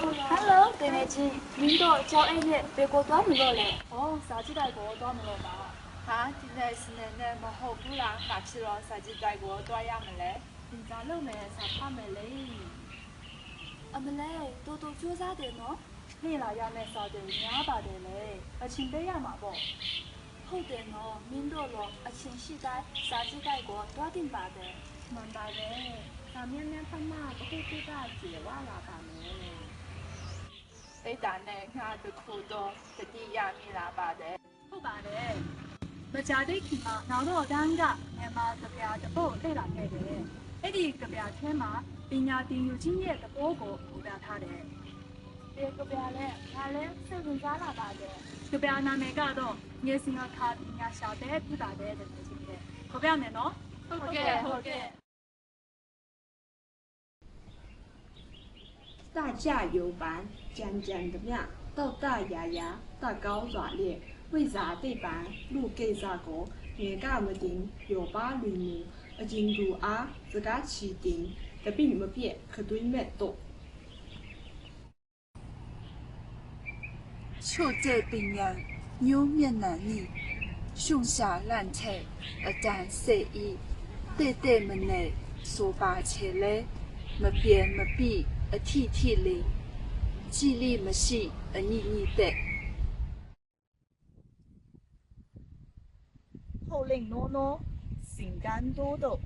ဟယ်လိုတင်နေချင်းမင်းတို့ကြောင်းအိတ်နဲ့ဘယ်ကိုသွားမလို့လဲ။အော်စာကြည့်တိုက်ကိုသွားမလို့ပါ။ဟာဒီနေ့စနေနေ့မဟုတ်ဘူးလား။ဘာဖြစ်တော့စာကြည့်တိုက်ကိုသွားရမလဲ။ဒီကလုံးမယ်စာဖတ်မယ်လေ။အမလဲတူတူစူးစမ်းတယ်နော်။နေ့လာရမယ့်စာတွေများပါတယ်လေ။အချင်းပေးရမှာပေါ့။ဟုတ်တယ်နော်မင်းတို့တော့အချင်းရှိတိုင်းစာကြည့်တိုက်ကိုသွားတင်ပါတယ်။မှန်ပါတယ်။ဒါမြန်မြန်ဖမဘုဟုတ္တကျေဝါလာပါမယ်။ 这边的包累了开的，那里这边天嘛，人家订有经验的包裹不了他的。这边嘞，他嘞身份咋了吧的？这边那没搞到，也是我看人家晓得比大的的那些的，后边的喏。好嘅，好嘅。大驾游班，讲讲的命，到大爷爷，大高热烈，为啥对班，路给啥个，眼家没定，有把乱路，而进入啊，自家起定，这并没变，可对面多。秋这病人，牛面难逆，胸下烂菜，而但随意。对对门内，说罢起来，没变没变，而天天灵，几里没息，而年年得。口令诺诺，性感多多，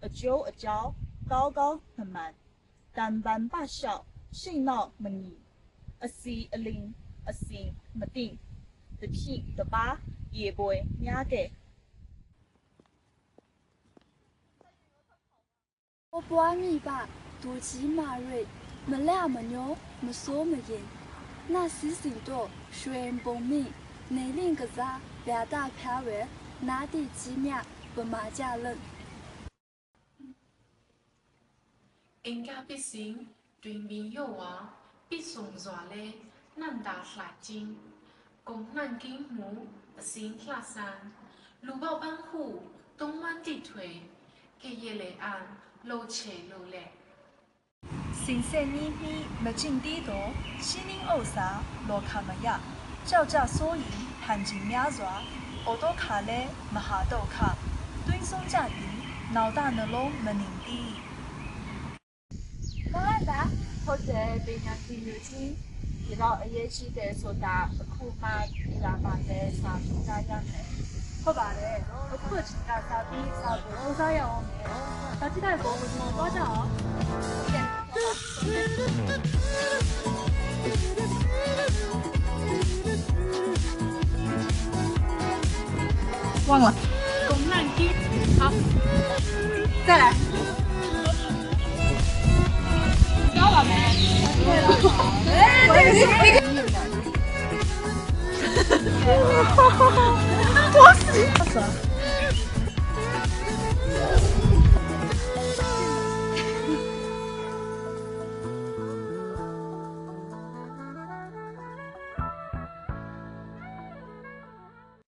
而酒而交，高高很慢，单班八小，谁闹没你，而西而灵，而心没定，的屁的八，也不会压给。我不爱你吧，多吉马瑞，没俩没牛，没说没赢。那事情多，全报名，内领个啥，别打票位，拿地几秒，不骂家人。应该必行，对面有啊，必送热嘞，难打下金，公难金母，心下山，路包班户，东湾地腿，给夜来安。路车路嘞，新鲜米米没进地多，西宁欧沙罗卡没呀，叫叫所以含金秒抓，奥多卡嘞没下豆卡，对松家地脑大的龙没拧地。当然啦，或者别人听有听，知道也记得说大苦嘛，伊拉把的啥子家样的。好吧嘞，我苦吃干啥比啥子多少要我们，啥子带过我们多少？忘了。公南京，好，再来。交了没？哎，这个这个。